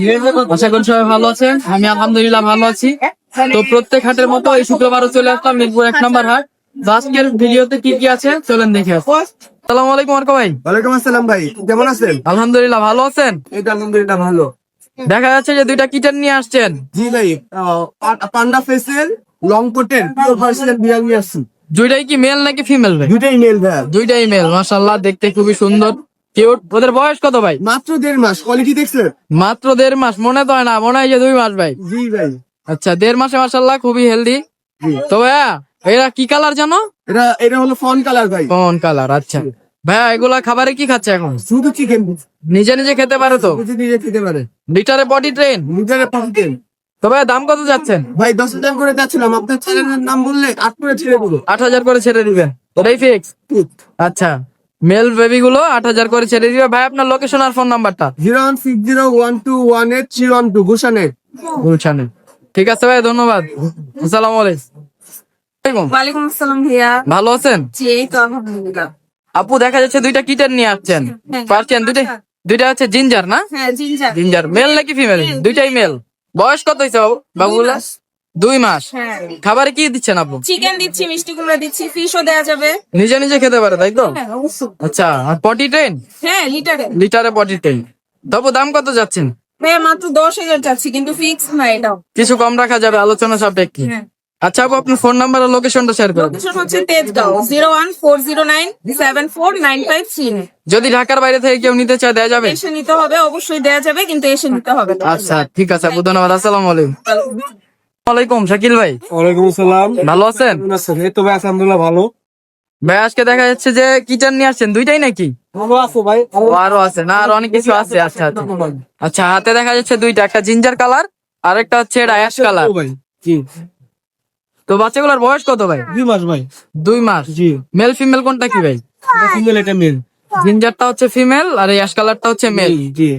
বিদেশ আশা করি সবাই ভালো আমি আলহামদুলিল্লাহ ভালো আছি। তো প্রত্যেক হাটের মতো এই শুক্রবারও চলে আসলাম মিরপুর এক নম্বর হাট। আজকের ভিডিওতে কি কি আছে? চলেন দেখে আলাইকুম আরকা ভাই। ওয়ালাইকুম আসসালাম ভাই কেমন আছেন? আলহামদুলিল্লাহ ভালো আছেন? এই তো আলহামদুলিল্লাহ ভালো। দেখা যাচ্ছে যে দুইটা কিটেন নিয়ে আসছেন। জি ভাই পান্ডা ফেসের লং কোটের পিওর বিড়াল নিয়ে দুইটাই কি মেল নাকি ফিমেল ভাই? দুইটাই মেল ভাই। দুইটাই মেল মাশাল্লাহ দেখতে খুবই সুন্দর। কিউট ওদের বয়স কত ভাই? মাত্র দেড় মাস কোয়ালিটি দেখছেন মাত্র দেড় মাস মনে তো হয় না মনে হয় যে দুই মাস ভাই। জি ভাই। আচ্ছা দেড় মাসে মাশাল্লাহ খুবই হেলদি তো ভাইয়া এরা কি কালার জানো? এটা এটা হলো ফন কালার ভাই। কোন কালার আচ্ছা। ভাইয়া এগুলা খাবারে কি খাচ্ছে এখন? শুধু চিকেন নিজে নিজে খেতে পারে তো? নিজে খেতে পারে। লিটারে বডি ট্রেন লিটারে পাঁচতেন তো ভাইয়া দাম কত যাচ্ছেন? ভাই দশ হাজার করে যাচ্ছিলাম আপনার চ্যানেলের নাম বললে আট করে ছেড়ে দেবো আট হাজার করে ছেড়ে দিবেন। ওটাই ফিক্স আচ্ছা। মেল বেবি গুলো আট হাজার করে ছেড়ে দিবে। ভাই আপনার লোকেশন আর ফোন নাম্বারটা zero one six zero one two one eight three one two গুলশানের গুলশানে। ঠিক আছে ভাই ধন্যবাদ। আসসালামু আলাইকুম। ওয়ালাইকুম। আসসালাম ভাইয়া। ভালো আছেন? জি তো আলহামদুলিল্লাহ। আপু দেখা যাচ্ছে দুইটা কিটেন নিয়ে আসছেন। হ্যাঁ। পারছেন? দুইটা দুইটা হচ্ছে জিঞ্জার না? হ্যাঁ জিঞ্জার জিঞ্জার মেল নাকি ফিমেল দুইটাই মেল বয়স কত হয়েছে বাবু? বাবুগুলা? দুই মাস? খাবার কি দিচ্ছেন আপু? চিকেন দিচ্ছি মিষ্টি কুমড়া দিচ্ছি ফিশও দেওয়া যাবে। নিজে নিজে খেতে পারে তাই তো? হ্যাঁ আচ্ছা আর পটি ট্রেন হ্যাঁ লিটারে লিটারে পটি ট্রেন তবু দাম কত যাচ্ছেন? ভাইয়া মাত্র দশ হাজার চাচ্ছি কিন্তু ফিক্স না এটাও। কিছু কম রাখা যাবে আলোচনা সাপেক্ষে। হ্যাঁ। আচ্ছা আপু আপনার ফোন নাম্বার আর লোকেশনটা শেয়ার করুন লোকেশন হচ্ছে Tejgaon zero one four zero nine seven four nine five three যদি ঢাকার বাইরে থেকে কেউ নিতে চায় দেওয়া যাবে? এসে নিতে হবে অবশ্যই দেওয়া যাবে কিন্তু এসে নিতে হবে। আচ্ছা ঠিক আছে আপু ধন্যবাদ আসসালামু আলাইকুম। ওয়ালাইকুম শাকিল ভাই। ওয়ালাইকুম আসসালাম। ভালো আছেন? এই তো ভাই আলহামদুলিল্লাহ ভালো। ভাই আজকে দেখা যাচ্ছে যে কিচেন নিয়ে আসছেন। দুইটাই নাকি? ভাই? ও আরও আছে না? আর অনেক কিছু আছে আচ্ছা আচ্ছা। আচ্ছা হাতে দেখা যাচ্ছে দুইটা একটা জিঞ্জার কালার আর একটা হচ্ছে অ্যাশ কালার। ভাই তো বাচ্চাগুলোর বয়স কত ভাই? দুই মাস ভাই। দুই মাস। জি। মেল ফিমেল কোনটা কি ভাই? ফিমেল এটা মেল। জিঞ্জারটা হচ্ছে ফিমেল আর অ্যাশ কালারটা হচ্ছে মেল। জি।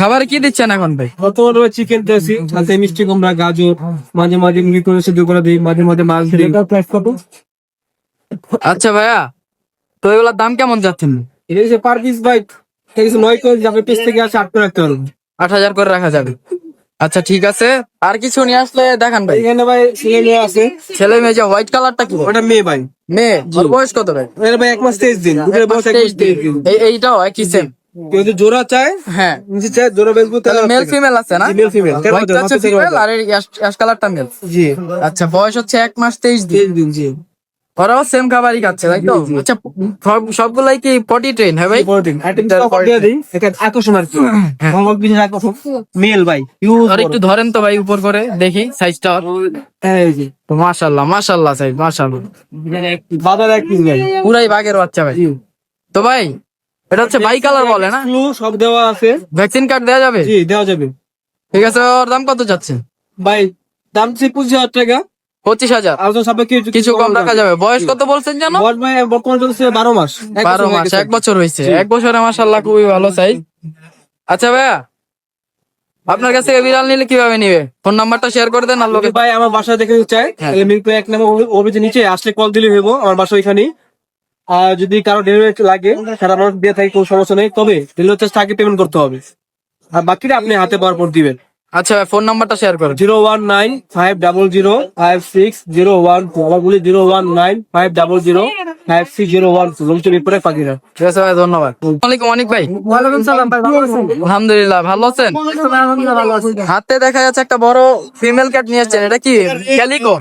খাবারে কি দিচ্ছেন এখন ভাই? বর্তমানে ভাই চিকেন দিয়েছি সাথে মিষ্টি কুমড়া গাজর মাঝে মাঝে মুড়ি করে সেদ্ধ করে দিই মাঝে মাঝে মাছ দিই। প্রাইস কত? আচ্ছা ভাইয়া তো এগুলোর দাম কেমন যাচ্ছেন এটা হচ্ছে পার পিস ভাই ঠিক আছে নয় করে যাবে পিস থেকে আছে আট করে রাখতে পারব। আট হাজার করে রাখা যাবে। আচ্ছা ঠিক আছে। আর কিছু নিয়ে আসলে দেখান ভাই। এখানে ভাই ছেলে মেয়ে আছে। ছেলে মেয়ে যে হোয়াইট কালারটা কি? ওটা মেয়ে ভাই। মেয়ে? ওর বয়স কত ভাই? এটা ভাই এক মাস তেইশ দিন। দুটোর বয়স তেইশ দিন। এই এইটাও একই সেম কেউ যদি জোড়া চায় হ্যাঁ। নিচে চায় জোড়া বেচবো তাহলে তাহলে মেল ফিমেল আছে। না? মেল ফিমেল হোয়াইট হচ্ছে ফিমেল আর অ্যাশ কালারটা মেল জি। আচ্ছা বয়স হচ্ছে এক মাস তেইশ দিন। দিন জি। ওরাও সেম খাবারই খাচ্ছে তাই তো। আচ্ছা সবগুলাই কি পটি ট্রেন হ্যাঁ ভাই? আকর্ষণ আর হ্যাঁ। মেল ভাই আর একটু ধরেন তো ভাই উপর করে দেখি সাইজটা মাশাল্লাহ মাশাল্লাহ সাইজ মাশাল্লাহ। বাজার এক ভাই। পুরাই বাঘের বাচ্চা ভাই। তো ভাই এটা হচ্ছে বাই কালার বলে না? সব দেওয়া আছে। ভ্যাকসিন কার্ড দেওয়া যাবে? জি দেওয়া যাবে। ঠিক আছে ওর দাম কত যাচ্ছে? ভাই দাম হচ্ছে পঁচিশ হাজার টাকা। পঁচিশ হাজার। কিছু কম রাখা যাবে। বয়স কত বলছেন জানো? চলছে বারো মাস। বারো মাস এক বছর হয়েছে। এক বছরে মাসাল্লাহ খুবই ভালো সাইজ আচ্ছা ভাইয়া আপনার কাছ বিড়াল নিলে কীভাবে নিবে? ফোন নাম্বারটা শেয়ার করে দেন আর লোকে ভাই আমার বাসা দেখে চায় হ্যাঁ। মিরপুর এক নম্বর অভিযোগ নিচে আসলে কল দিলে হইব আমার বাসা ওইখানে আর যদি কারও ডেলিভারি লাগে সারা মানুষ দিয়ে থাকে কোনো সমস্যা নেই। তবে ডেলিভারি চার্জ তাকে পেমেন্ট করতে হবে। আর বাকিটা আপনি হাতে পাওয়ার পর দিবেন। আচ্ছা ফোন নাম্বারটা শেয়ার করেন। Zero one nine five double zero five six zero one two আবার বলি zero one nine five double zero five six zero one two মিরপুরে পাখিরা। ঠিক আছে ভাই ধন্যবাদ। ওয়ালাইকুম অনেক ভাই। ওয়ালাইকুম সালাম ভাই ভালো আছেন? আলহামদুলিল্লাহ ভালো আছেন? হাতে দেখা যাচ্ছে একটা বড় ফিমেল ক্যাট নিয়ে আসছেন এটা কি? ক্যালিকো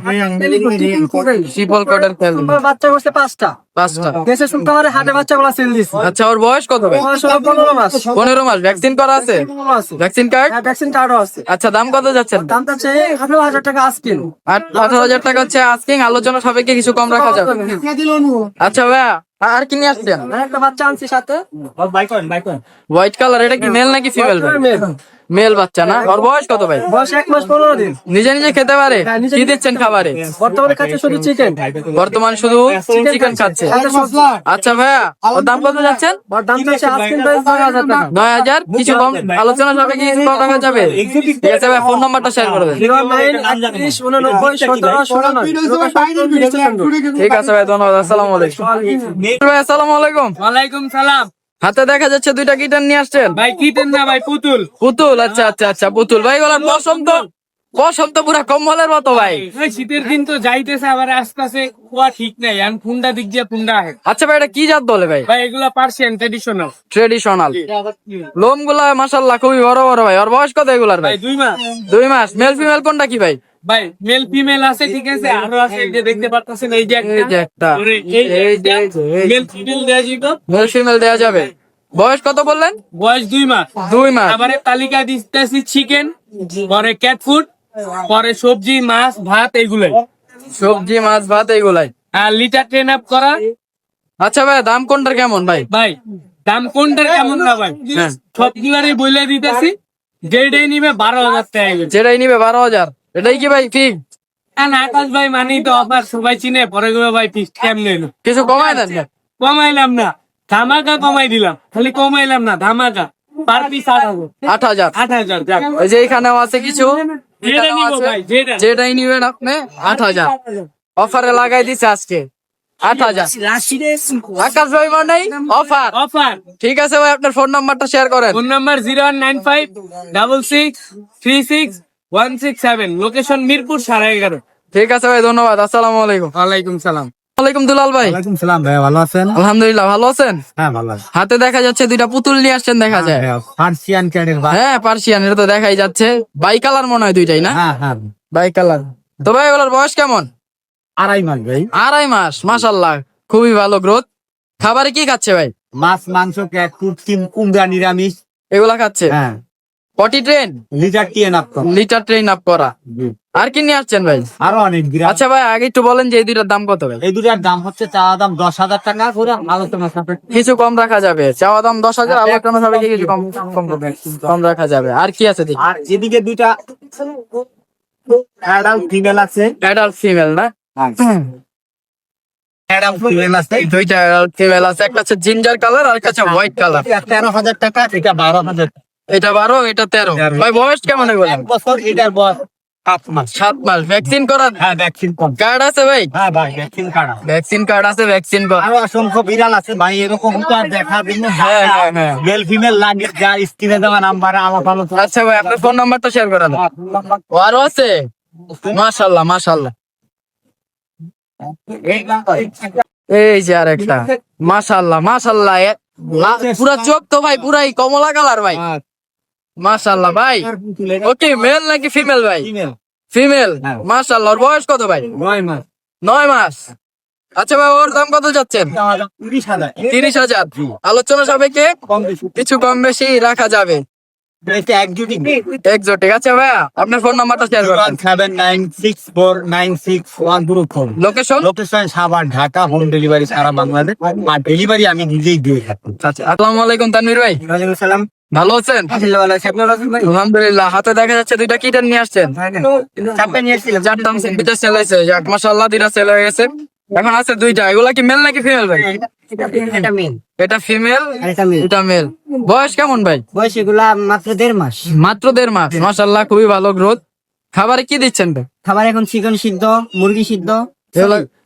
শিপল কোটের ক্যালিকো বাচ্চা করছে পাঁচটা। আচ্ছা ওর বয়স কত পনেরো মাস। পনেরো মাস। ভ্যাকসিন করা আছে? আছে। ভ্যাকসিন কার্ড হ্যাঁ ভ্যাকসিন কার্ডও আছে। আচ্ছা দাম কত দাম আঠারো হাজার টাকা আজকের আঠারো হাজার টাকা হচ্ছে আজকিং আলোচনা সাপেক্ষে কিছু কম রাখা যাবে। আচ্ছা ভাইয়া আর কি নিয়ে আসছেন একটা বাচ্চা আনছি সাথে। হোয়াইট কালার এটা কি মেল নাকি ফিমেল মেল বাচ্চা না? ওর বয়স কত ভাই? বয়স এক মাস পনেরো দিন। নিজে নিজে খেতে পারে? হ্যাঁ, কি দিচ্ছেন খাবারে? বর্তমানে খাচ্ছে শুধু চিকেন বর্তমান শুধু চিকেন খাচ্ছে। আচ্ছা ভাইয়া ওর দাম কত যাচ্ছেন? নয় হাজার কিছু কম আলোচনা কিছু কম রাখা যাবে? ঠিক আছে ভাই ফোন নাম্বারটা শেয়ার করে দেন। নয় ঠিক আছে ভাই ধন্যবাদ আসসালামু আলাইকুম। ভাই আসসালামু আলাইকুম। ওয়ালাইকুম সালাম। হাতে দেখা যাচ্ছে দুইটা গিটার নিয়ে আসছেন? ভাই কিটেন না ভাই পুতুল। পুতুল আচ্ছা আচ্ছা আচ্ছা পুতুল। ভাই বলার পশম তো পশম তো পুরা কম্বলের মতো ভাই। শীতের দিন তো যাইতেছে আবার আস্তে কুয়া ঠিক নাই। আমি ফুন্ডা দিক দিয়ে ফুন্ডা আচ্ছা ভাই এটা কি জাত বলে ভাই? ভাই এগুলা পার্সিয়ান ট্রেডিশনাল ট্রেডিশনাল লোমগুলা মাসাল্লাহ খুবই বড় বড় ভাই। ওর বয়স কত এগুলার ভাই? ভাই দুই মাস। দুই মাস। মেল ফিমেল কোনটা কি ভাই? ভাই মেল ফিমেল আছে ঠিক আছে? আরও আছে যে দেখতে পারতেছেন এই যে একটা। মেল ফিমেল দেয়া যাবে মেল ফিমেল দেওয়া যাবে। বয়স কত বললেন? বয়স দুই মাস। দুই মাস। আবার তালিকা দিতেছি চিকেন পরে ক্যাট ফুড পরে সবজি মাছ ভাত এগুলাই সবজি মাছ ভাত এইগুলাই। আর লিটার ট্রেন আপ করা। আচ্ছা ভাই দাম কোনটার কেমন ভাই? ভাই দাম কোনটার কেমন না ভাই। সবগুলারই বলে দিতেছি। যেটাই নিবে বারো হাজার টাকা যেটাই নিবে বারো হাজার। এটাই কি ভাই ঠিক আর আকাশ ভাই মানেই তো অফার সবাই চিনে পরে গুলো ভাই ফিক্স কেমনে এলো? কিছু কমায় দেন না? কমাইলাম না। ধামাকা কমাই দিলাম। খালি কমাইলাম না ধামাকা। পার পিস আট হাজার। আট হাজার। যে এখানেও আছে কিছু। যেটাই নিবেন আপনি আট অফারে লাগাই দিছে আজকে। আট হাজার। আকাশ ভাই মানে অফার অফার ঠিক আছে ভাই আপনার ফোন নাম্বারটা শেয়ার করেন। Phone number zero one nine five double six three six one six seven location Mirpur সাড়ে এগারো। ঠিক আছে ভাই ধন্যবাদ আসসালামু আলাইকুম। ওয়ালাইকুম সালাম। ওয়ালাইকুম দুলাল ভাই। ওয়ালাইকুম সালাম ভাই ভালো আছেন? আলহামদুলিল্লাহ ভালো আছেন? হ্যাঁ ভালো আছি। হাতে দেখা যাচ্ছে দুইটা পুতুল নিয়ে আসছেন দেখা যায়। পার্সিয়ান ক্যাডের ভাই হ্যাঁ পার্সিয়ান এটা তো দেখাই যাচ্ছে। বাই কালার মনে হয় দুইটাই না? হ্যাঁ হ্যাঁ। Bi colour. তো ভাই এগুলোর বয়স কেমন? আড়াই মাস ভাই। আড়াই মাস মাসাল্লাহ খুবই ভালো গ্রোথ খাবারে কি খাচ্ছে ভাই? মাছ মাংস ক্যাট ফুড কুমড়া নিরামিষ। এগুলা খাচ্ছে? হ্যাঁ। পটি ট্রেন লিটার টিয়ে নাপ লিটার ট্রেন আপ করা। আর কি নিয়ে আসছেন ভাই? আরও অনেক আচ্ছা ভাই আগে একটু বলেন যে এই দুইটার দাম কত ভাই? এই দুটার দাম হচ্ছে চা দাম দশ হাজার টাকা করে আলোচনা সাপেক্ষে। কিছু কম রাখা যাবে। চাওয়া দাম দশ হাজার আলোচনা হবে কিছু কম কম কম রাখা যাবে। আর কি আছে দেখি। আর এদিকে দুইটা অ্যাডাল্ট ফিমেল আছে। অ্যাডাল্ট ফিমেল না? দুইটা ফিমেল আছে। একটা হচ্ছে জিঞ্জার কালার আর একটা হচ্ছে হোয়াইট কালার তেরো হাজার টাকা এটা বারো হাজার টাকা। এটা বারো এটা তেরো। ভাই বয়স কেমন এক বছর এটার বয়স সাত মাস। সাত মাস। ভ্যাকসিন হ্যাঁ কার্ড আছে ভাই? হ্যাঁ ভাই ভ্যাকসিন কাটা ভ্যাকসিন কার্ড আছে ভ্যাকসিন আরও অসংখ্য বিড়াল আছে ভাই এরকম তো আর দেখা হ্যাঁ, হ্যাঁ, হ্যাঁ। মেল ফিমেল লাগে যার স্ক্রিনে দেওয়া নাম্বারে আলাপ আলোচনা। আচ্ছা ভাই আপনার ফোন শেয়ার আরও আছে? মাশাল্লাহ মাশাল্লাহ এই যে আর একটা। মাশাল্লাহ মাশাল্লাহ এ- লা- পুরা চোখ তো ভাই পুরাই কমলা কালার ভাই। মাশাল্লাহ ভাই। ওকে মেল নাকি ফিমেল ভাই? ফিমেল হ্যাঁ। মাশাল্লাহ ওর বয়স কত ভাই? নয় মাস। নয় মাস। আচ্ছা ভাই ওর দাম কত যাচ্ছেন? তিরিশ হাজার। আলোচনা সাপেক্ষে কিছু কম বেশি রাখা যাবে। আচ্ছা আপনার ফোন নাম্বারটা শেয়ার করেন location location Savar Dhaka home delivery সারা বাংলাদেশ। আর ডেলিভারি আমি নিজেই দিয়ে থাকি। আচ্ছা আসসালামু আলাইকুম তানভীর ভাই। ওয়ালাইকুম সালাম ভালো আছেন? ভালো আছে আপনার আছেন ভাই আলহামদুলিল্লাহ হাতে দেখা যাচ্ছে দুইটা কিটার নিয়ে আসছেন। চাপে চারটা দুইটা সেল হয়েছে যাক মাসাল্লাহ দুইটা সেল হয়ে গেছে। এখন আছে দুইটা এগুলা কি মেল নাকি ফিমেল ভাই? এটা ফিমেল এটা মেল বয়স কেমন ভাই? বয়স এগুলা মাত্র দেড় মাস। মাত্র দেড় মাস। মাসাল্লাহ খুবই ভালো গ্রোথ খাবারে কি দিচ্ছেন ভাই? খাবার এখন চিকেন সিদ্ধ মুরগি সিদ্ধ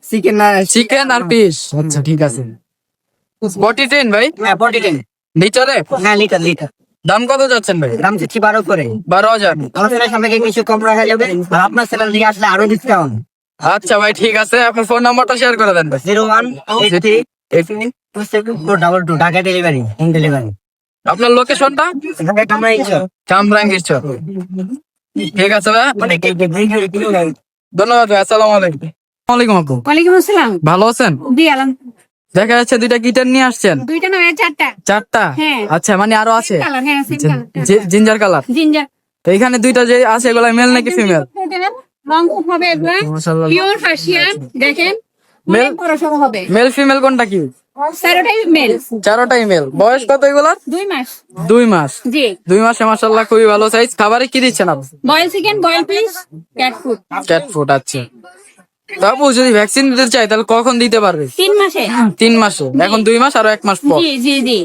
চিকেন না চিকেন আর পিস আচ্ছা ঠিক আছে। বটি টেন ভাই? হ্যাঁ ফর্টি টেন লিটারে? হ্যাঁ লিটার লিটার। দাম কত যাচ্ছেন ভাই? দাম দিচ্ছি বারো করে। বারো হাজার। কিছু কম রাখা যাবে? আর আপনার চ্যানেল দিকে আসলে আরও ডিসকাউন্ট আচ্ছা ভাই ঠিক আছে। আপনার ফোন নাম্বারটা শেয়ার করে দেন zero one eight three two seven four double two Dhaka delivery home delivery আপনার লোকেশনটা ঠিক আছে ভাই। ধন্যবাদ ভাই আসসালামু আলাইকুম। ওয়ালাইকুম আপু আসসালাম। ভালো আছেন? জি দেখা যাচ্ছে দুইটা গিটার নিয়ে আসছেন? দুইটা নয় চারটা। চারটা? হ্যাঁ। আচ্ছা মানে আরও আছে? হ্যাঁ জি- জিঞ্জার কালার? জিঞ্জার। তো এখানে দুইটা যে আছে এগুলা মেল নাকি ফিমেল রং হবে এগুলা পিওর ফার্সিয়ান দেখেন। Male? অনেক বড় সম হবে। মেল ফিমেল কোনটা কি? চারোটাই মেল চারোটাই মেল বয়স কত এগুলার? দুই মাস। দুই মাস। জি। দুই মাসে মাসাল্লাহ খুবই ভালো সাইজ খাবারে কি দিচ্ছেন আপনি? Boil chicken boil piece cat food cat food আচ্ছা। আপু যদি ভ্যাকসিন দিতে চাই তাহলে কখন দিতে পারবে? তিন মাসে। তিন মাসে। এখন দুই মাস আর এক মাস পর। জি জি জি।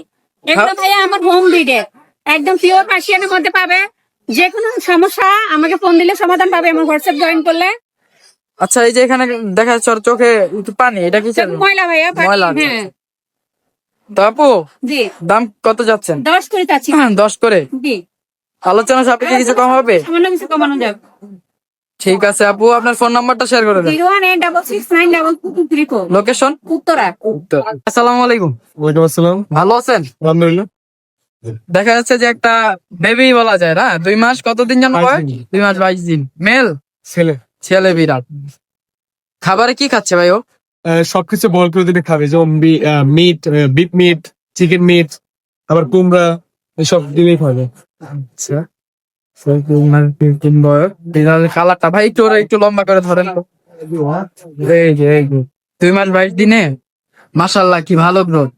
এগুলো ভাইয়া আমার হোম ব্রিডের একদম পিওর পার্সিয়ানের মধ্যে পাবে। যে কোনো সমস্যা আমাকে ফোন দিলে সমাধান পাবে আমার হোয়াটসঅ্যাপ জয়েন করলে। আচ্ছা এই যে এখানে দেখা যাচ্ছে চোখে পানি এটা কি ময়লা ভাইয়া ময়লা। হ্যাঁ। আপু জি। দাম কত যাচ্ছেন? দশ করে চাচ্ছি। দশ করে। জি। আলোচনা সাপেক্ষে কিছু কম হবে? সামান্য কিছু কমানো যাবে। ঠিক আছে আপু আপনার ফোন নাম্বারটা শেয়ার করে দেন। লোকেশন উত্তরা। আসসালামু আলাইকুম। ওয়ালাইকুম আসসালাম। ভালো আছেন? আলহামদুলিল্লাহ। দেখা যাচ্ছে যে একটা বেবি বলা যায় না? দুই মাস কতদিন জানো দুই মাস বাইশ দিন। মেল ছেলে। ছেলে বিরাট। খাবারে কি খাচ্ছে ভাই ও? আহ, সবকিছু বল করে দিলে খাবে। যেমন meat beef meat chicken meat আবার কুমড়া এসব দিলেই খাবে। আচ্ছা। কালারটা ভাই একটু একটু লম্বা করে ধরেন। এই যে দুই মাস বাইশ দিনে? মাসাল্লাহ কি ভালো গ্রোথ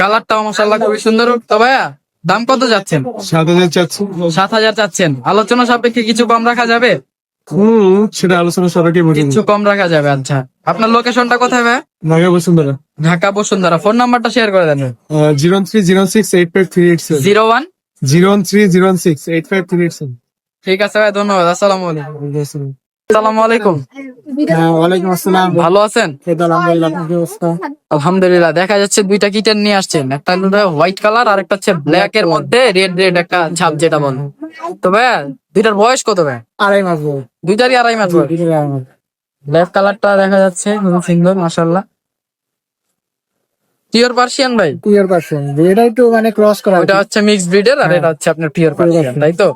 কালারটাও মাসাল্লাহ খুবই সুন্দর। তো ভাইয়া দাম কত যাচ্ছেন সাত হাজার চাচ্ছি। সাত হাজার চাচ্ছেন। আলোচনা সাপেক্ষে কিছু কম রাখা যাবে? হম সেটা আলোচনা বলি। কিছু কম রাখা যাবে আচ্ছা। আপনার লোকেশনটা কোথায় ভাই নাগা বসুন্ধরা। ঢাকা বসুন্ধরা। ফোন নাম্বারটা শেয়ার করে দেন। Zero three zero six eight five three eight zero one zero three zero six eight five three eight seven. ঠিক আছে ভাই ধন্যবাদ আসসালামু আলাইকুম। আসসালামু আলাইকুম। ওয়ালাইকুম আসসালাম। ভালো আছেন? আলহামদুলিল্লাহ দেখা যাচ্ছে দুইটা কিটেন নিয়ে আসছেন। একটা হোয়াইট কালার আর একটা হচ্ছে ব্ল্যাক এর মধ্যে রেড রেড একটা ছাপ যেটা বল। তো ভাই দুইটার বয়স কত ভাই? আড়াই মাস দুইটারই আড়াই মাস ব্ল্যাক কালারটা দেখা যাচ্ছে সুন্দর মাশাল্লাহ পিওর পার্সিয়ান ভাই? পিওর পার্সেন্ট এটা একটু মানে ক্রস করা ওটা হচ্ছে মিক্স ব্রিডের আর এটা হচ্ছে আপনার পিওর পার্সিয়ান তাই তো?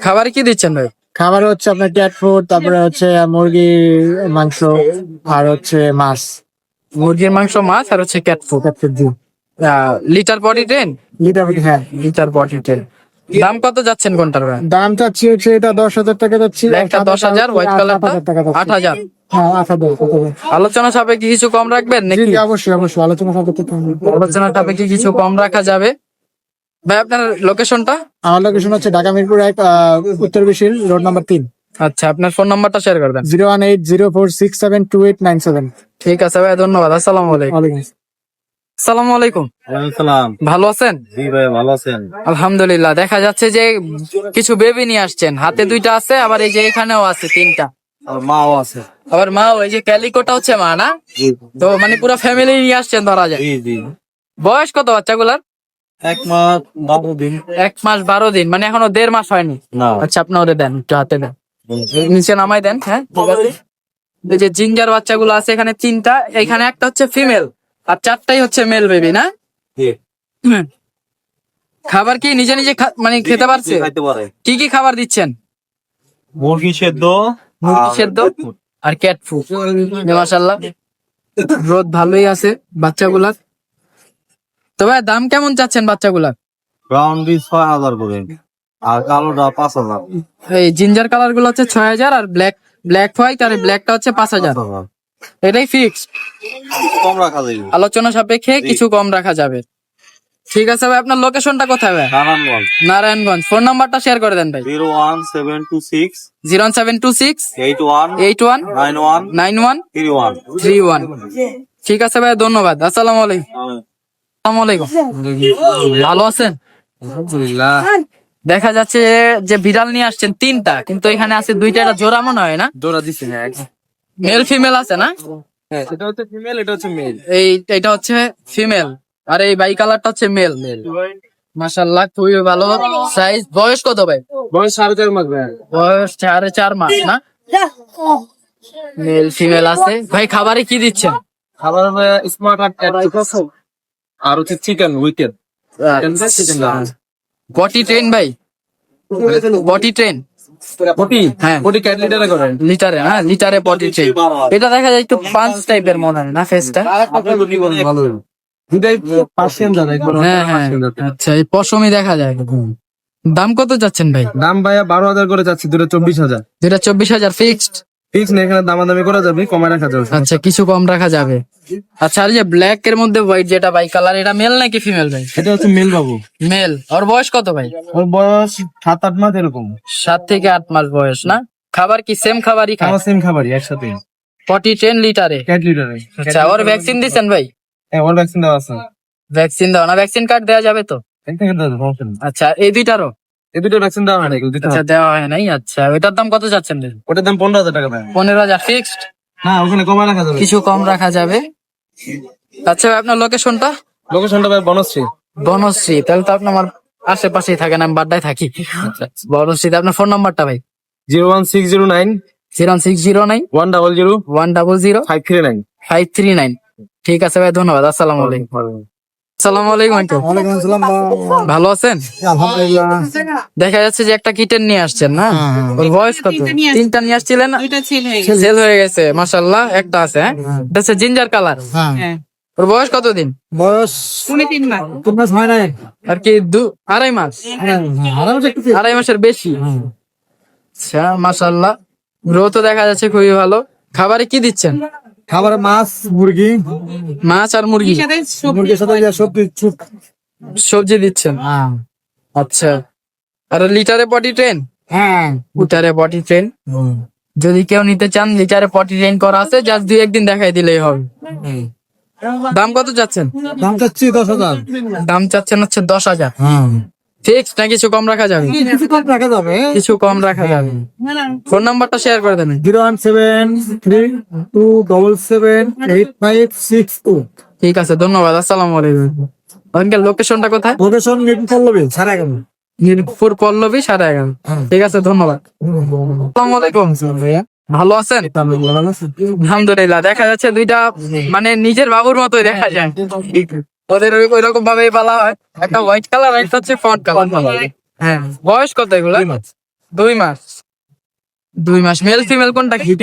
খাবারে কি দিচ্ছেন ভাই? খাবার হচ্ছে আপনার ক্যাট ফুড তারপরে হচ্ছে মুরগির মাংস আর হচ্ছে মাছ। মুরগির মাংস মাছ আর হচ্ছে cat food litter body train litter হ্যাঁ। লিটার বডি ট্রেন দাম কত যাচ্ছেন কোনটার দাম চাচ্ছি হচ্ছে এটা দশ হাজার টাকা যাচ্ছি। একটা দশ হাজার হোয়াইট কালারটা হ্যাঁ আট হাজার। আলোচনা সাপেক্ষে কিছু কম রাখবেন নাকি? অবশ্যই অবশ্যই আলোচনা সাপেক্ষে। আলোচনা সাপেক্ষে কিছু কম রাখা যাবে? ভাই আপনার লোকেশনটা আমার লোকেশন হচ্ছে ঢাকা মিরপুর এক উত্তর বিশিল রোড নাম্বার তিন। আচ্ছা আপনার ফোন নাম্বারটা শেয়ার করবেন zero one eight zero four six seven two eight nine seven. ঠিক আছে ভাই ধন্যবাদ আসসালামু আলাইকুম। আসসালামু। আলাইকুম। সালাম ভালো আছেন? জি ভাই ভালো আছেন। আলহামদুলিল্লাহ দেখা যাচ্ছে যে কিছু বেবি নিয়ে আসছেন। হাতে দুইটা আছে আবার এই যে এখানেও আছে তিনটা। মাও আছে। আবার মা ওই যে ক্যালিকোটা হচ্ছে মা না? তো মানে পুরো ফ্যামিলি নিয়ে আসছেন ধরা যায় বয়স কত বাচ্চাগুলার? এক মাস বারো দিন। এক মাস বারো দিন মানে এখনও দেড় মাস হয়নি? আচ্ছা আপনি ওরে দেন একটু হাতে দেন। নিচে নামাই দেন হ্যাঁ এই যে জিঞ্জার বাচ্চাগুলো আছে এখানে তিনটা এখানে একটা হচ্ছে ফিমেল আর চারটাই হচ্ছে মেল বেবি না? খাবার কি নিজে নিজে মানে খেতে পারছে? কি কি খাবার দিচ্ছেন? মুরগি সেদ্ধ মুরগি সেদ্ধ আর ক্যাট ফুড মাসাল্লাহ গ্রোথ ভালোই আছে বাচ্চাগুলার। তো ভাই দাম কেমন চাচ্ছেন বাচ্চাগুলার? ব্রাউন বি ছয় হাজার করে। আর কালোটা পাঁচ হাজার। এই জিঞ্জার কালারগুলো হচ্ছে ছয় হাজার আর ব্ল্যাক ব্ল্যাক হোয়াইট আর ব্ল্যাকটা হচ্ছে পাঁচ হাজার। এটাই ফিক্সড কম রাখা যাবে। আলোচনা সাপেক্ষে কিছু কম রাখা যাবে। ঠিক আছে ভাই আপনার লোকেশনটা কোথায় ভাই? নারায়ণগঞ্জ। নারায়ণগঞ্জ। ফোন নাম্বারটা শেয়ার করে দেন ভাই। Zero one seven two six zero seven two six eight one eight one nine one nine one three one three one ঠিক আছে ভাই ধন্যবাদ। আসসালামু আলাইকুম। আসসালামু আলাইকুম। ভালো আছেন? আলহামদুলিল্লাহ। দেখা যাচ্ছে যে বিড়াল নিয়ে আসছেন তিনটা কিন্তু এখানে আছে দুইটা এটা জোড়া মনে হয় না? দৌড়া দিছে হ্যাঁ। মেল ফিমেল আছে না? হ্যাঁ এটা হচ্ছে ফিমেল এটা হচ্ছে মেল এই এটা হচ্ছে ফিমেল আর এই বাই কালারটা হচ্ছে মেল মেল। মাশাল্লাহ খুবই ভালো। সাইজ বয়স কত ভাই? বয়স সাড়ে চার মাস ভাই। বয়স চার চার মাস না? মেল ফিমেল আছে। ভাই খাবারে কি দিচ্ছেন? খাবার স্মার্ট আর আর হচ্ছে চিকেন উইকেট বটি ট্রেন ভাই? বটি ট্রেন? হ্যাঁ। লিটারে হ্যাঁ লিটারে বটি ট্রেন। এটা দেখা যায় একটু পাঁচ টাইপের মনে হয় না ফেসটা দুটাই পার্সিয়ান দাদা একবার হ্যাঁ হ্যাঁ আচ্ছা এই পশমই দেখা যায় দাম কত যাচ্ছেন ভাই? দাম ভাইয়া বারো হাজার করে যাচ্ছি দুটো চব্বিশ হাজার। যেটা চব্বিশ হাজার ফিক্সড ফিক্স না এখানে দামাদামি করা যাবে কমায় রাখা যাবে। আচ্ছা কিছু কম রাখা যাবে। আচ্ছা আর যে ব্ল্যাক এর মধ্যে হোয়াইট যেটা বাই কালার এটা মেল নাকি ফিমেল ভাই? এটা হচ্ছে মেল বাবু। মেল ওর বয়স কত ভাই? ওর বয়স সাত আট মাস এরকম। সাত থেকে আট মাস বয়স না? খাবার কি সেম খাবারই খায়? সেম খাবারই একসাথে। ফর্টি টেন লিটারে লিটারে আচ্ছা ওর ভ্যাকসিন দিচ্ছেন ভাই? হ্যাঁ ভ্যাকসিন দেওয়া আছে। ভ্যাকসিন দাও না ভ্যাকসিন কার্ড দেওয়া যাবে তো আচ্ছা এই দুইটারও? এই দুটো ভ্যাকসিন দেওয়া হয় না এগুলো দিতে আচ্ছা দেওয়া হয় নাই আচ্ছা ওইটার দাম কত যাচ্ছেন ওটার দাম পনেরো হাজার টাকা পনেরো হাজার ফিক্সড হ্যাঁ ওখানে কমায় রাখা যাবে। কিছু কম রাখা যাবে? আচ্ছা ভাই, আপনার লোকেশনটা লোকেশনটা ভাই বনশ্রী। বনশ্রী তাহলে তো আপনি আমার আশেপাশেই থাকেন আমি বাড্ডায় থাকি। বনশ্রীতে আপনার ফোন নাম্বারটা ভাই? Zero one six zero nine zero six zero nine one double zero one double zero five three nine five three nine ঠিক আছে ভাই ধন্যবাদ। আসসালামু আলাইকুম। আসসালামু আলাইকুম আঙ্কেল ওয়ালাইকুম আসসালাম ভালো আছেন? আলহামদুলিল্লাহ। দেখা যাচ্ছে যে একটা কিটেন নিয়ে আসছেন না? ওর বয়স কত? তিনটা নিয়ে আসছিলেন? না সেল হয়ে গেছে। মাশাল্লাহ একটা আছে হ্যাঁ? এটা হচ্ছে জিঞ্জার কালার হ্যাঁ। ওর বয়স কতদিন? বয়স তিন মাস। হয় আর কি দু আড়াই মাস? আড়াই মাসের বেশি? আচ্ছা মাশাল্লাহ গ্রোথ দেখা যাচ্ছে খুবই ভালো। খাবারে কি দিচ্ছেন? খাবার মাছ মুরগি। মাছ আর মুরগি। মুরগির সাথে সবজি সবজি দিচ্ছেন? হ্যাঁ। আচ্ছা। আর লিটারে পটি ট্রেন? হ্যাঁ। লিটারে পটি ট্রেন? যদি কেউ নিতে চান লিটারে পটি ট্রেন করা আছে জাস্ট দুই একদিন দেখাই দিলেই হবে। দাম কত চাচ্ছেন? দাম চাচ্ছি দশ হাজার। দাম চাচ্ছেন হচ্ছে দশ হাজার। হ্যাঁ ফিক্স না কিছু কম রাখা যাবে? কিছু কম রাখা যাবে। কিছু কম রাখা যাবে। ফোন নাম্বারটা শেয়ার করে দেবেন। Zero one seven three two double seven eight five six two. ঠিক আছে ধন্যবাদ আসসালামু আলাইকুম। আঙ্কেল লোকেশনটা কোথায়? লোকেশন নির্মল পল্লবী সারা গেল মিরপুর পল্লবী সাড়ে এগারো। ঠিক আছে ধন্যবাদ। আসসালামু আলাইকুম। ভালো আছেন? আলহামদুলিল্লাহ দেখা যাচ্ছে দুইটা মানে নিজের বাবুর মতোই দেখা যায়। ওদের ওই- রকম ভাবে পালা হয়। একটা হোয়াইট কালার একটা হচ্ছে ফন্ট কালার হ্যাঁ বয়স কত এগুলো? দুই মাস। দুই মাস। মেল ফিমেল কোনটা? কি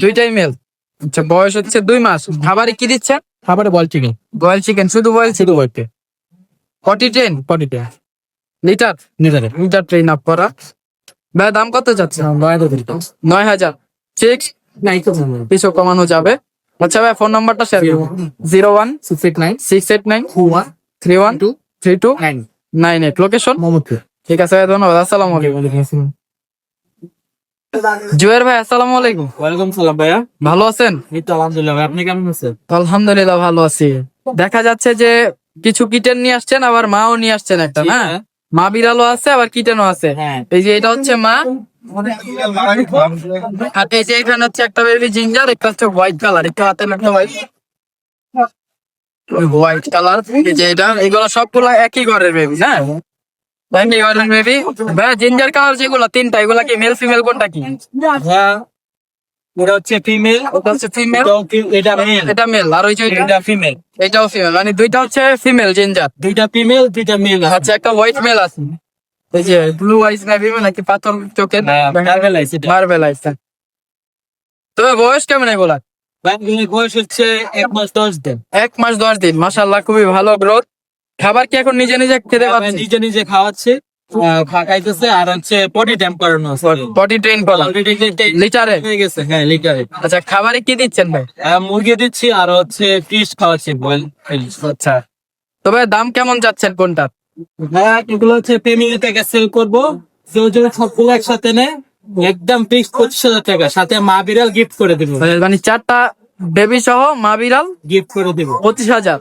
দুইটাই মেল আচ্ছা বয়স হচ্ছে দুই মাস। খাবারে কি দিচ্ছে খাবারে বল চিকেন বয়েল চিকেন শুধু বয়েল শুধু বলতে forty ten forty ten litter নিজারে litter train up করা। ভাই দাম কত যাচ্ছে? নয় হাজার। তো কিছু কমানো যাবে। আচ্ছা ভাই ফোন নাম্বারটা শেয়ার করুন zero one six eight nine six eight nine one three one two three two nine nine eight location Mohammadpur ঠিক আছে ভাই ধন্যবাদ আসসালামু আলাইকুম। জুয়ের ভাই আসসালামু আলাইকুম। ওয়ালাইকুম সালাম ভাইয়া। ভালো আছেন? এই তো আলহামদুলিল্লাহ ভাই আপনি কেমন আছেন? আলহামদুলিল্লাহ ভালো আছি। দেখা যাচ্ছে যে কিছু কিটেন নিয়ে আসছেন আবার মাও নিয়ে আসছেন একটা না? মা বিড়ালও আছে আবার কিটেনও আছে। হ্যাঁ। এই যে এটা হচ্ছে মা আর এই যে এখানে হচ্ছে একটা বেবি জিঞ্জার একটা হচ্ছে হোয়াইট কালার একটা হাতে একটা হোয়াইট। হোয়াইট কালার এই যে এটা এগুলো সবগুলো একই ঘরের বেবি না? একই ঘরের বেবি ভাই জিঞ্জার কালার যেগুলো তিনটা এগুলা কি মেল ফিমেল কোনটা কি? হ্যাঁ এটা হচ্ছে ফিমেল ওটা হচ্ছে ফিমেল এটা মেল এটা মেল আর ওই যে এটা ফিমেল এটাও ফিমেল মানে দুইটা হচ্ছে ফিমেল জিঞ্জার। দুইটা ফিমেল দুইটা মেল আচ্ছা একটা হোয়াইট মেল আছে। এই যে ব্লু আইস না ফিমেল নাকি পাথর চোখের মার্বেল আইস মার্বেল আইস তবে বয়স কেমন এগুলা ব্যাংকের বয়স হচ্ছে এক মাস দশ দিন। এক মাস দশ দিন মাসাল্লাহ খুবই ভালো গ্রোথ খাবার কি এখন নিজে নিজে খেতে আমি নিজে নিজে খাওয়াচ্ছে। খাইতেছে আর হচ্ছে পটি ট্যাম্প করানো পটি ট্রেন করা লিটারে? হয়ে গেছে হ্যাঁ লিটারে। আচ্ছা খাবারে কি দিচ্ছেন ভাই? মুরগি দিচ্ছি আর হচ্ছে ফিশ খাওয়াচ্ছি বয়েল আচ্ছা। তবে দাম কেমন যাচ্ছেন কোনটা হ্যাঁ এগুলো হচ্ছে থেকে সেল করব। সবগুলো একসাথে একদম ফিক্স পঁচিশ হাজার টাকা। সাথে মা বিড়াল গিফট করে দিব। মানে চারটা বেবি সহ মা বিড়াল গিফট করে দিব। পঁচিশ হাজার?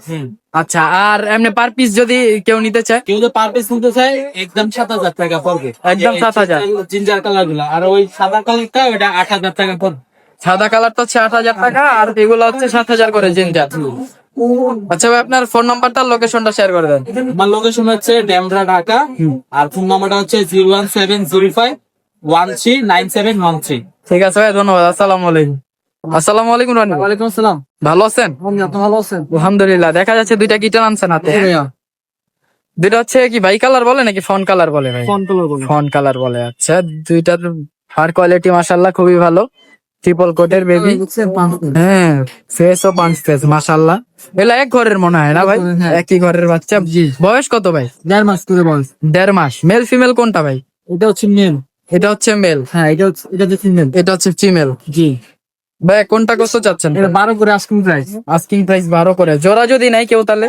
আচ্ছা আর এমনি পার পিস যদি কেউ নিতে চায়? কেউ যদি পার পিস নিতে চায় একদম সাত হাজার টাকা পড়বে। একদম 7,000 জিঞ্জার কালারগুলা। আর ওই সাদা কালারটা ওটা আট হাজার টাকা পড়বে। সাদা কালারটা হচ্ছে আট হাজার টাকা আর এগুলো হচ্ছে সাত হাজার করে জিনজার আচ্ছা ভাই আপনার ফোন নাম্বারটা লোকেশনটা শেয়ার করে দেন। আমার লোকেশন হচ্ছে ড্যামরা ঢাকা আর ফোন নাম্বারটা হচ্ছে zero one seven zero five one three nine seven one three ঠিক আছে ভাই ধন্যবাদ আসসালামু আলাইকুম। আসসালামু আলাইকুম রানি। ওয়ালাইকুম আসসালাম। ভালো আছেন? আপনি ভালো আছেন? আলহামদুলিল্লাহ দেখা যাচ্ছে দুইটা গিটার আনছেন হাতে? দুইটা হচ্ছে কি ভাই কালার বলে নাকি ফন কালার বলে ভাই? ফোন কল বলুন ফন কালার বলে আচ্ছা দুইটার হার কোয়ালিটি মাশাল্লাহ খুবই ভালো। ট্রিপল কোটের বেবি হ্যাঁ ফেস ও পাঁচ ফেস মাশাল্লাহ এগুলা এক ঘরের মনে হয় না ভাই? হ্যাঁ। একই ঘরের বাচ্চা? বয়স কত ভাই? দেড় মাস করে বয়স। দেড় মাস। মেল ফিমেল কোনটা ভাই? এটা হচ্ছে মেল এটা হচ্ছে মেল হ্যাঁ এটা হচ্ছে এটা হচ্ছে মেল এটা হচ্ছে ফিমেল জি। ভাই কোনটা কত চাচ্ছেন? এটা বারো করে আস্কিং প্রাইস আস্কিং প্রাইস বারো করে। জোড়া যদি নাই কেউ তাহলে?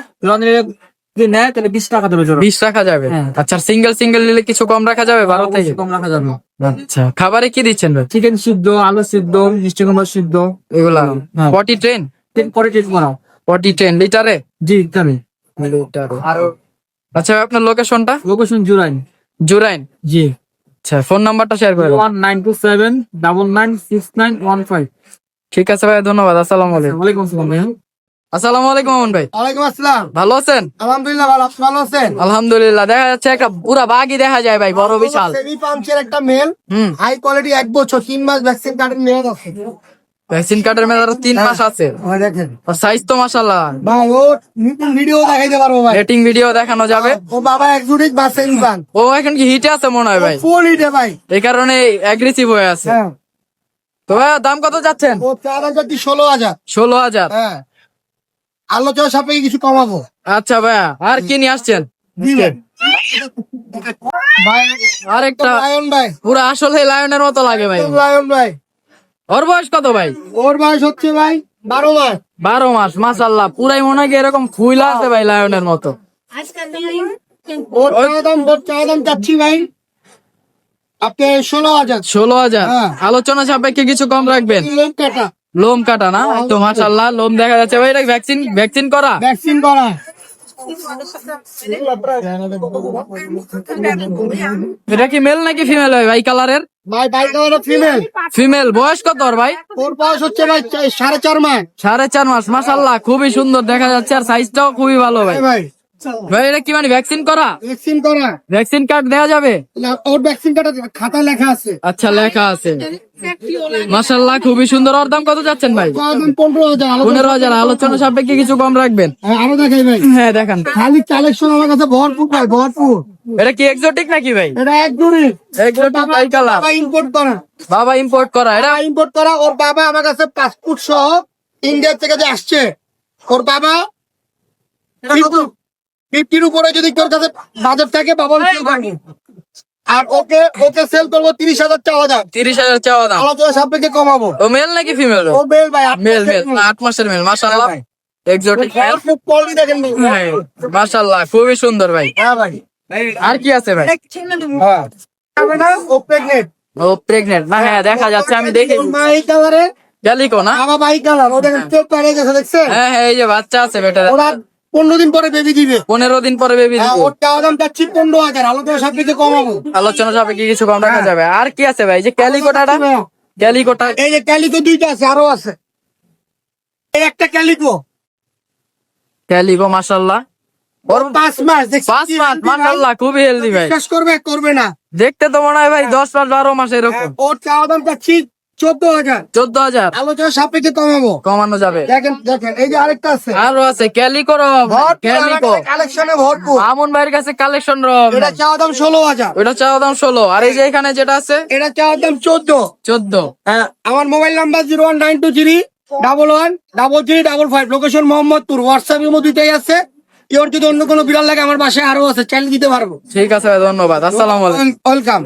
যদি নেয় তাহলে বিশ টাকা দেবে জোড়া। বিশ রাখা যাবে? হ্যাঁ। আচ্ছা সিঙ্গেল সিঙ্গেল নিলে কিছু কম রাখা যাবে? বারো থেকে কম রাখা যাবে। আচ্ছা খাবারে কি দিচ্ছেন ভাই? চিকেন সিদ্ধ আলু সিদ্ধ মিষ্টি কুমড়া সিদ্ধ এগুলা। পটি ট্রেন পরে পটি ট্রেন লিটারে জি আরও আচ্ছা ভাই, আপনার লোকেশনটা লোকেশন জুরাইন। জুরাইন? জি। আচ্ছা ফোন নাম্বারটা শেয়ার করে one nine two seven double nine six nine one five ঠিক আছে ভাই ধন্যবাদ আসসালামু আলাইকুম। ওয়ালাইকুম আসসালাম ভাইয়া আসসালামু আলাইকুম মামুন ভাই। ওয়ালাইকুম আসসালাম। ভালো আছেন? আলহামদুলিল্লাহ ভালো আপনি ভালো আছেন? আলহামদুলিল্লাহ দেখা যাচ্ছে একটা পুরা বাঘই দেখা যায় ভাই বড় বিশাল। সেমি একটা মেল হাই কোয়ালিটি এক বছর তিন মাস ভ্যাকসিন কার্ডের মেয়াদ আছে। ভ্যাকসিন কার্ডের মেয়াদ আরও তিন মাস আছে। দেখেন। সাইজ তো মাশাল্লাহ ভাই ও ভিডিও দেখাইতে পারব ভাই। রেটিং ভিডিও দেখানো যাবে। ও বাবা একজুটিক ও এখন কি হিটে আছে মনে হয় ভাই? ফুল হিটে ভাই। এই কারণে অ্যাগ্রেসিভ হয়ে আছে। হ্যাঁ। তো ভাই দাম কত যাচ্ছেন? ও চার হাজার ষোলো হাজার? ষোলো হাজার। হ্যাঁ। আলোচনা সাপেক্ষে কিছু কমাবো। আচ্ছা ভাইয়া আর কি নিয়ে আসছেন? দিবেন। ভাই আর লায়ন ভাই। পুরো আসলে লায়নের মতো লাগে ভাই। লায়ন ভাই। ওর বয়স কত ভাই? ওর বয়স হচ্ছে ভাই বারো মাস। বারো মাস মাসাল্লাহ পুরাই মনে হয় এরকম ফুইলা আছে ভাই লায়নের মতো। আপনি ষোলো হাজার। ষোলো হাজার। হ্যাঁ। আলোচনা সাপেক্ষে কিছু কম রাখবেন? লোম কাটা না? তো মাসাল্লাহ লোম দেখা যাচ্ছে। ভাই এটা ভ্যাকসিন ভ্যাকসিন করা। ভ্যাকসিন করা। এটা কি মেল নাকি ফিমেল হয়? ভাই কালারের ভাই ভাই কালার ফিমেল ফিমেল বয়স কত ওর ভাই? ওর বয়স হচ্ছে ভাই সাড়ে চার মাস। সাড়ে চার মাস মাসাল্লাহ খুবই সুন্দর দেখা যাচ্ছে আর সাইজটাও খুবই ভালো ভাই। এই ভাই এটা কি মানে ভ্যাকসিন করা? ভ্যাকসিন করা। ভ্যাকসিন কার্ড দেওয়া যাবে? না, ওর ভ্যাকসিন খাতা লেখা আছে। আচ্ছা লেখা আছে। মাসাল্লাহ খুবই সুন্দর। ওর দাম কত যাচ্ছেন ভাই? পনেরো হাজার আলোচনা সাপেক্ষে কিছু কম রাখবেন। হ্যাঁ, আরও দেখাই ভাই। হ্যাঁ দেখান। খালি কালেকশন আমার কাছে ভরপুর ভাই ভরপুর। এটা কি এক্সোটিক নাকি ভাই? এটা এক এক্সোটিক ভাই কালার। বাবা ইম্পোর্ট করা। বাবা ইম্পোর্ট করা এটা এটা ইম্পোর্ট করা ওর বাবা আমার কাছে পাসপোর্ট সহ ইন্ডিয়া থেকে যে আসছে। ওর বাবা ফিফটির উপরে যদি তোর কাছে বাজার থাকে বাবা আর ওকে ওকে সেল করব তিরিশ হাজার চাওয়া যাক তিরিশ হাজার চাওয়া দাম। আলোচনা সাপেক্ষে কমাবো। ও মেল নাকি ফিমেল ও? বেল ভাই মেল মেল আট মাসের মেল ভাই। এক্সোটিক মেল দেখেন খুবই সুন্দর ভাই। হ্যাঁ ভাই। আর কি আছে ভাই? হ্যাঁ। ও প্রেগনেন্ট ও প্রেগনেন্ট না হ্যাঁ দেখা যাচ্ছে আমি দেখি মা এই কালারে ক্যালিকো না? বাবা বাই কালার ও দেখেন চোখ পাড়ে গেছে দেখছেন? হ্যাঁ হ্যাঁ এই যে বাচ্চা আছে বেটা। ওরা পনেরো দিন পরে বেবি দিবে। পনেরো দিন পরে বেবি হ্যাঁ, ওর চাওয়া দাম চাচ্ছি পনেরো হাজার আলোচনা সাপেক্ষে কমাবো। আলোচনা কিছু কম রাখা হ্যাঁ। যাবে। আর কি আছে ভাই? যে ক্যালিকোটাটা? ক্যালিকোটা এই যে ক্যালিকো দুইটা আছে আরও আছে। এই একটা ক্যালিকো। ক্যালিকো মাসাল্লাহ ওর পাঁচ মাস পাঁচ মাস মাসাল্লাহ খুবই হেলদি ভাই। বিশ্বাস করবে করবে না। দেখতে তো মনে হয় ভাই দশ মাস বারো মাস এরকম। ওর চাওয়া দাম চাচ্ছি চোদ্দ হাজার। চোদ্দ হাজার? আলোচনা সাপেক্ষে কমাবো। কমানো যাবে। দেখেন দেখেন এই যে আরেকটা আছে। আরও আছে ক্যালিকোর ক্যালিকো। কালেকশনে ভরপুর। আমন ভাইয়ের কাছে কালেকশন এটা চাওয়া দাম ষোলো হাজার। ওটা চাওয়া দাম ষোলো। আর এই যে এখানে যেটা আছে? এটা চাওয়া দাম চোদ্দ। চোদ্দ। হ্যাঁ আমার mobile number zero one nine two three double one double three double five. Location Mohammadpur. WhatsApp এর মধ্যে দুইটাই আছে। এর যদি অন্য কোনো বিড়াল লাগে আমার বাসায় আরও আছে। চাইলে দিতে পারব। ঠিক আছে ধন্যবাদ। আসসালামু ওয়েলকাম